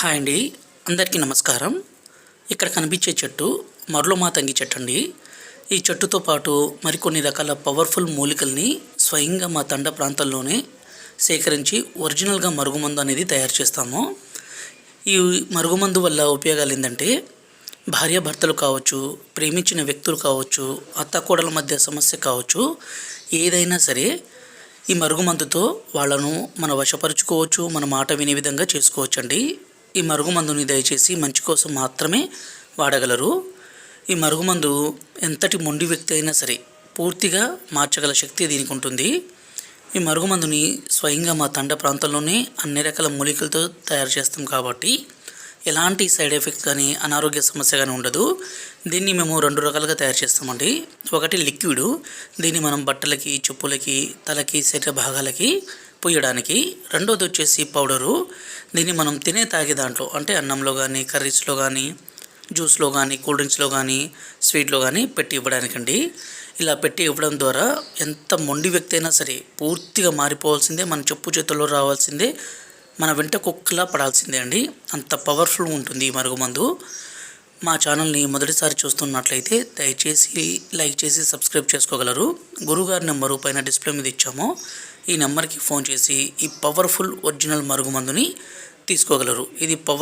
Hi అండి. అందరికీ నమస్కారం. ఇక్కడ కనిపించే చెట్టు మరులమాతంగి చెట్టు అండి. ఈ చెట్టుతో పాటు మరికొన్ని రకాల పవర్ఫుల్ మూలికల్ని స్వయంగా మా తండ ప్రాంతంలోనే సేకరించి ఒరిజినల్గా మరుగుమందు అనేది తయారు చేస్తాము. ఈ మరుగుమందు వల్ల ఉపయోగాలు ఏంటంటే భార్యాభర్తలు కావచ్చు ప్రేమించిన వ్యక్తులు కావచ్చు అత్తాకోడల మధ్య సమస్య కావచ్చు ఏదైనా సరే ఈ మరుగుమందుతో వాళ్ళను మన వశపరుచుకోవచ్చు మన మాట వినే విధంగా చేసుకోవచ్చండి. ఈ మరుగుమందుని దయచేసి మంచి కోసం మాత్రమే వాడగలరు. ఈ మరుగుమందు ఎంతటి మొండి వ్యక్తి అయినా సరే పూర్తిగా మార్చగల శక్తి దీనికి ఉంటుంది. ఈ మరుగుమందుని స్వయంగా మా తండ ప్రాంతంలోనే అన్ని రకాల మూలికలతో తయారు చేస్తాం కాబట్టి ఎలాంటి సైడ్ ఎఫెక్ట్స్ కానీ అనారోగ్య సమస్య కానీ ఉండదు. దీన్ని మేము రెండు రకాలుగా తయారు చేస్తామండి. ఒకటి లిక్విడ్ దీన్ని మనం బట్టలకి చెప్పులకి తలకి శరీర భాగాలకి పుయ్యడానికి రెండోది వచ్చేసి పౌడరు. దీన్ని మనం తినే తాగే దాంట్లో అంటే అన్నంలో కానీ కర్రీస్లో కానీ జ్యూస్లో కానీ కూల్ డ్రింక్స్లో కానీ స్వీట్లో కానీ పెట్టి ఇవ్వడానికండి. ఇలా పెట్టి ఇవ్వడం ద్వారా ఎంత మొండి వ్యక్తి అయినా సరే పూర్తిగా మారిపోవాల్సిందే మన చెప్పు చేతుల్లో రావాల్సిందే మన వెంట కుక్కలా పడాల్సిందే అండి. అంత పవర్ఫుల్ ఉంటుంది ఈ మరుగుమందు మా ఛానల్ని మొదటిసారి చూస్తున్నట్లయితే దయచేసి లైక్ చేసి సబ్స్క్రైబ్ చేసుకోగలరు. గురుగారి నెంబరు పైన డిస్ప్లే మీద ఇచ్చాము. ఈ నెంబర్కి ఫోన్ చేసి ఈ పవర్ఫుల్ ఒరిజినల్ మరుగుమందుని తీసుకోగలరు. ఇది పవర్